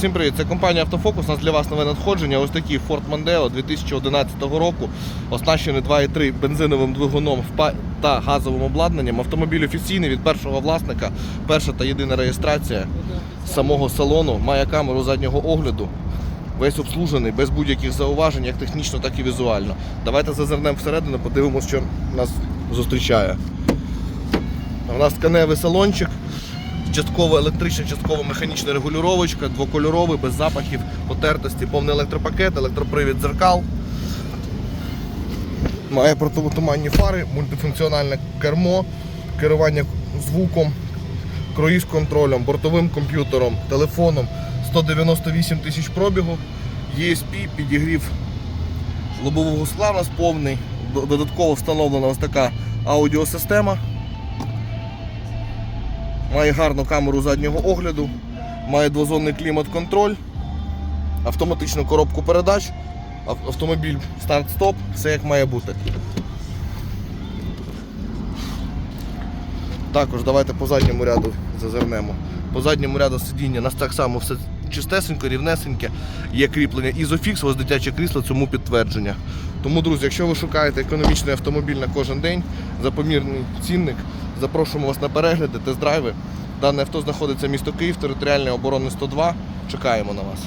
Всім привіт, це компанія Автофокус. У нас для вас нове надходження. Ось такий Ford Mondeo 2011 року, оснащений 2.3 бензиновим двигуном та газовим обладнанням. Автомобіль офіційний від першого власника, перша та єдина реєстрація самого салону, має камеру заднього огляду. Весь обслужений, без будь-яких зауважень, як технічно, так і візуально. Давайте зазирнемо всередину, подивимося, що нас зустрічає. У нас тканевий салончик, частково електрична, частково механічна регулювачка, двокольоровий, без запахів, потертості, повний електропакет, електропривід дзеркал. Має противотуманні фари, мультифункціональне кермо, керування звуком, круїз-контролем, бортовим комп'ютером, телефоном, 198 тисяч пробігу, ESP, підігрів лобового скла у нас повний. Додатково встановлена ось така аудіосистема. Має гарну камеру заднього огляду, має двозонний клімат-контроль, автоматичну коробку передач, автомобіль старт-стоп, все як має бути. Також давайте по задньому ряду зазирнемо. По задньому ряду сидіння у нас так само все чистесенько, рівнесеньке. Є кріплення Isofix, ось дитяче крісло цьому підтвердження. Тому, друзі, якщо ви шукаєте економічний автомобіль на кожен день за помірний цінник, запрошуємо вас на перегляди, тест-драйви. Дане авто знаходиться місто Київ, територіальний оборони 102. Чекаємо на вас.